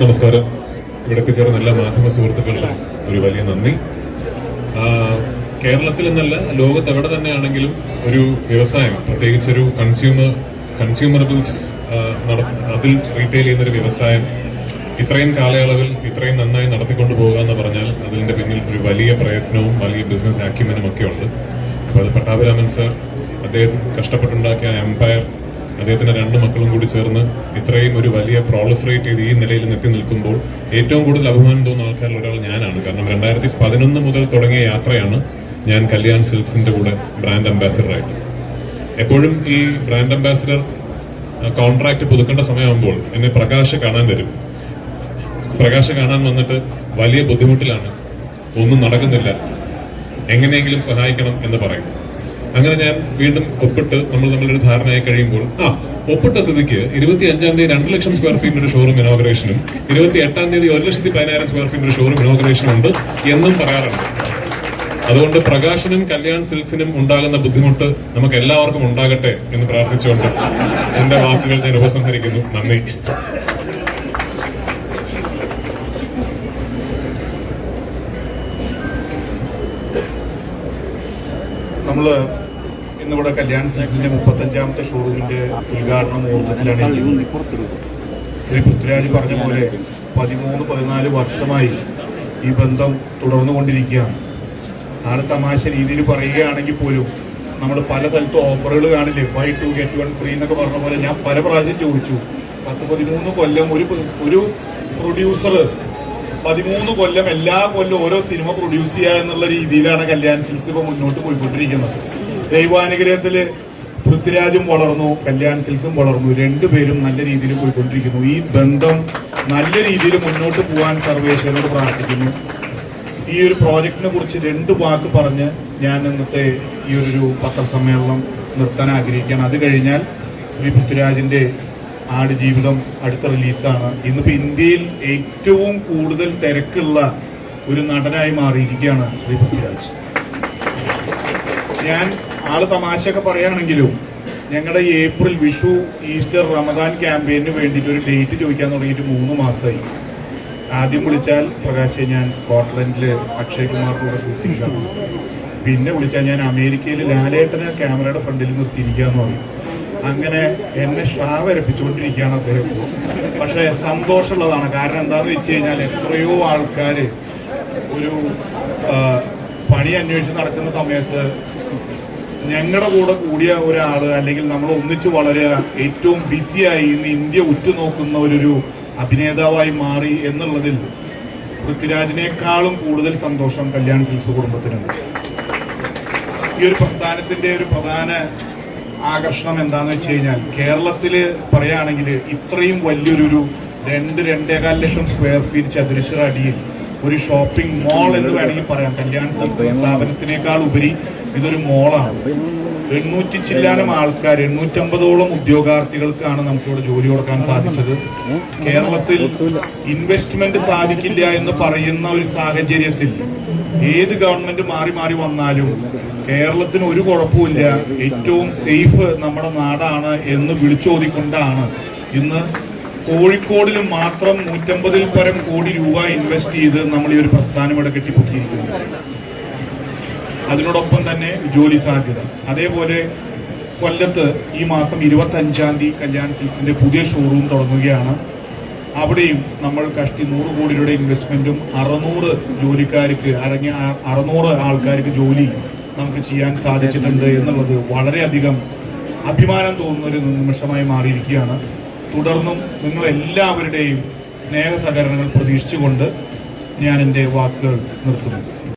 നമസ്കാരം. ഇവിടെ ചേർന്ന എല്ലാ മാധ്യമ സുഹൃത്തുക്കളിലും ഒരു വലിയ നന്ദി. കേരളത്തിൽ എന്നല്ല ലോകത്ത് എവിടെ തന്നെയാണെങ്കിലും ഒരു വ്യവസായം പ്രത്യേകിച്ച് ഒരു കൺസ്യൂമർ കൺസ്യൂമറബിൾസ് അതിൽ റീറ്റെയിൽ ചെയ്യുന്ന ഒരു വ്യവസായം ഇത്രയും കാലയളവിൽ ഇത്രയും നന്നായി നടത്തിക്കൊണ്ട് പോകുക എന്ന് പറഞ്ഞാൽ അതിന്റെ പിന്നിൽ ഒരു വലിയ പ്രയത്നവും വലിയ ബിസിനസ് ആക്യുമെനും ഒക്കെ ഉണ്ട്. അപ്പോൾ അത് പട്ടാഭിരാമൻ സർ അദ്ദേഹം കഷ്ടപ്പെട്ടുണ്ടാക്കിയ എംപയർ അദ്ദേഹത്തിന്റെ രണ്ട് മക്കളും കൂടി ചേർന്ന് ഇത്രയും ഒരു വലിയ പ്രോളിഫറേറ്റ് ചെയ്ത് ഈ നിലയിൽ എത്തി നിൽക്കുമ്പോൾ ഏറ്റവും കൂടുതൽ അഭിമാനം തോന്നുന്ന ആൾക്കാരിൽ ഒരാൾ ഞാനാണ്. കാരണം രണ്ടായിരത്തി പതിനൊന്ന് മുതൽ തുടങ്ങിയ യാത്രയാണ് ഞാൻ കല്യാൺ സിൽക്സിന്റെ കൂടെ ബ്രാൻഡ് അംബാസിഡറായിട്ട് എപ്പോഴും ഈ ബ്രാൻഡ് അംബാസിഡർ കോൺട്രാക്ട് പുതുക്കേണ്ട സമയമാകുമ്പോൾ എന്നെ പ്രകാശ് കാണാൻ വരും. പ്രകാശ് കാണാൻ വന്നിട്ട് വലിയ ബുദ്ധിമുട്ടിലാണ്. ഒന്നും നടക്കുന്നില്ല. എങ്ങനെയെങ്കിലും സഹായിക്കണം എന്ന് പറയും. അങ്ങനെ ഞാൻ വീണ്ടും ഒപ്പിട്ട് നമ്മൾ തമ്മിലൊരു ധാരണയായി കഴിയുമ്പോൾ ആ ഒപ്പിട്ട സ്ഥിതിക്ക് ഇരുപത്തി അഞ്ചാം തീയതി രണ്ട് ലക്ഷം സ്ക്വയർ ഫീറ്റ് ഒരു ഷോറൂം ഇനോഗ്രേഷനും ഇരുപത്തി എട്ടാം തീയതി ഒരു ലക്ഷത്തി പതിനായിരം സ്ക്വയർ ഫീറ്റ് ഒരു ഷോറൂം ഇനോഗ്രേഷനും ഉണ്ട് എന്നും പറയാറുണ്ട്. അതുകൊണ്ട് പ്രകാശനും കല്യാൺ സിൽക്സിനും ഉണ്ടാകുന്ന ബുദ്ധിമുട്ട് നമുക്ക് എല്ലാവർക്കും ഉണ്ടാകട്ടെ എന്ന് പ്രാർത്ഥിച്ചുകൊണ്ട് എന്റെ വാക്കുകൾ ഞാൻ ഉപസംഹരിക്കുന്നു. നന്ദി. നമ്മൾ ഇന്നിവിടെ കല്യാൺ സിൽസിന്റെ മുപ്പത്തഞ്ചാമത്തെ ഷോറൂമിന്റെ ഉദ്ഘാടന മുഹൂർത്തത്തിലാണ്. ശ്രീ പൃഥ്വിരാജ് പറഞ്ഞ പോലെ പതിമൂന്ന് പതിനാല് വർഷമായി ഈ ബന്ധം തുടർന്നു തുടർന്നുകൊണ്ടിരിക്കുകയാണ്. നാളെ തമാശ രീതിയിൽ പറയുകയാണെങ്കിൽ പോലും നമ്മൾ പല സ്ഥലത്തും ഓഫറുകൾ കാണില്ലേ? Buy two get one free എന്നൊക്കെ പറഞ്ഞ പോലെ ഞാൻ പല പ്രാവശ്യം ചോദിച്ചു. പത്ത് പതിമൂന്ന് കൊല്ലം ഒരു ഒരു പ്രൊഡ്യൂസർ പതിമൂന്ന് കൊല്ലം എല്ലാ കൊല്ലം ഓരോ സിനിമ പ്രൊഡ്യൂസ് ചെയ്യുക എന്നുള്ള രീതിയിലാണ് കല്യാൺ സിൽസ് ഇപ്പോൾ മുന്നോട്ട് പോയിക്കൊണ്ടിരിക്കുന്നത്. ദൈവാനുഗ്രഹത്തിൽ പൃഥ്വിരാജും വളർന്നു കല്യാൺ സിൽസും വളർന്നു. രണ്ടുപേരും നല്ല രീതിയിൽ പോയിക്കൊണ്ടിരിക്കുന്നു. ഈ ബന്ധം നല്ല രീതിയിൽ മുന്നോട്ട് പോകാൻ സർവേശ്വരനോട് പ്രാർത്ഥിക്കുന്നു. ഈ ഒരു പ്രോജക്റ്റിനെ കുറിച്ച് രണ്ട് വാക്ക് പറഞ്ഞ് ഞാൻ ഇന്നത്തെ ഈ ഒരു പത്രസമ്മേളനം നിർത്താൻ ആഗ്രഹിക്കുകയാണ്. അത് കഴിഞ്ഞാൽ ശ്രീ പൃഥ്വിരാജിന്റെ ആട് ജീവിതം അടുത്ത റിലീസാണ്. ഇന്നിപ്പോ ഇന്ത്യയിൽ ഏറ്റവും കൂടുതൽ തിരക്കുള്ള ഒരു നടനായി മാറിയിരിക്കുകയാണ് ശ്രീ പൃഥ്വിരാജ്. ഞാൻ ആൾ തമാശയൊക്കെ പറയുകയാണെങ്കിലും ഞങ്ങളുടെ ഏപ്രിൽ വിഷു ഈസ്റ്റർ റമദാൻ ക്യാമ്പയിന് വേണ്ടിയിട്ട് ഒരു ഡേറ്റ് ചോദിക്കാൻ തുടങ്ങിയിട്ട് മൂന്ന് മാസമായി. ആദ്യം വിളിച്ചാൽ പ്രകാശ് ഞാൻ സ്കോട്ട്ലൻഡിൽ അക്ഷയ് കുമാറിന്റെ കൂടെ കാണും പിന്നെ വിളിച്ചാൽ ഞാൻ അമേരിക്കയിൽ ലാലേട്ടനെ ക്യാമറയുടെ ഫ്രണ്ടിൽ നിർത്തിയിരിക്കാന്ന് പറയും. അങ്ങനെ എന്നെ ഷാവരപ്പിച്ചുകൊണ്ടിരിക്കുകയാണ് അദ്ദേഹം. പക്ഷെ സന്തോഷമുള്ളതാണ്. കാരണം എന്താണെന്ന് വെച്ച് കഴിഞ്ഞാൽ എത്രയോ ആൾക്കാർ ഒരു പണി അന്വേഷിച്ച് നടക്കുന്ന സമയത്ത് ഞങ്ങളുടെ കൂടെ കൂടിയ ഒരാൾ അല്ലെങ്കിൽ നമ്മൾ ഒന്നിച്ച് വളരെ ഏറ്റവും ബിസിയായി ഇന്ന് ഇന്ത്യ ഉറ്റുനോക്കുന്ന ഒരു അഭിനേതാവായി മാറി എന്നുള്ളതിൽ പൃഥ്വിരാജിനേക്കാളും കൂടുതൽ സന്തോഷം കല്യാൺ സിൽസ് കുടുംബത്തിനുണ്ട്. ഈ ഒരു പ്രസ്ഥാനത്തിന്റെ ഒരു പ്രധാന ആകർഷണം എന്താന്ന് വെച്ച് കഴിഞ്ഞാൽ കേരളത്തിൽ പറയുകയാണെങ്കിൽ ഇത്രയും വലിയൊരു രണ്ട് രണ്ടേകാൽ ലക്ഷം സ്ക്വയർ ഫീറ്റ് ചതുരശ്ര അടിയിൽ ഒരു ഷോപ്പിംഗ് മോൾ എന്ന് വേണമെങ്കിൽ പറയാം. കല്യാൺ സിൽക്സ് സ്ഥാപനത്തിനേക്കാൾ ഉപരി ഇതൊരു മോളാണ് എണ്ണൂറ്റി ചില്ലാനം ആൾക്കാർ എണ്ണൂറ്റമ്പതോളം ഉദ്യോഗാർത്ഥികൾക്കാണ് നമുക്കിവിടെ ജോലി കൊടുക്കാൻ സാധിച്ചത്. കേരളത്തിൽ ഇൻവെസ്റ്റ്മെന്റ് സാധിക്കില്ല എന്ന് പറയുന്ന ഒരു സാഹചര്യത്തിൽ ഏത് ഗവൺമെന്റ് മാറി മാറി വന്നാലും കേരളത്തിന് ഒരു കുഴപ്പമില്ല ഏറ്റവും സേഫ് നമ്മുടെ നാടാണ് എന്ന് വിളിച്ചോതിക്കൊണ്ടാണ് ഇന്ന് കോഴിക്കോടിൽ മാത്രം നൂറ്റമ്പതിൽ പരം കോടി രൂപ ഇൻവെസ്റ്റ് ചെയ്ത് നമ്മൾ ഈ ഒരു പ്രസ്ഥാനം ഇവിടെ കെട്ടിപ്പൊക്കിയിരിക്കുന്നു. അതിനോടൊപ്പം തന്നെ ജോലി സാധ്യത. അതേപോലെ കൊല്ലത്ത് ഈ മാസം ഇരുപത്തി അഞ്ചാം തീയതി കല്യാൺ സിൽസിന്റെ പുതിയ ഷോറൂം തുടങ്ങുകയാണ്. അവിടെയും നമ്മൾ കഷ്ടി നൂറ് കോടി രൂപയുടെ ഇൻവെസ്റ്റ്മെന്റും അറുന്നൂറ് ജോലിക്കാർക്ക് അരങ്ങ അറുന്നൂറ് ആൾക്കാർക്ക് ജോലി നമുക്ക് ചെയ്യാൻ സാധിച്ചിട്ടുണ്ട് എന്നുള്ളത് വളരെയധികം അഭിമാനം തോന്നുന്ന ഒരു നിമിഷമായി മാറിയിരിക്കുകയാണ്. തുടർന്നും നിങ്ങൾ എല്ലാവരുടെയും സ്നേഹ സഹകരണങ്ങൾ പ്രതീക്ഷിച്ചുകൊണ്ട് ഞാൻ എന്റെ വാക്കുകൾ നിർത്തുന്നു.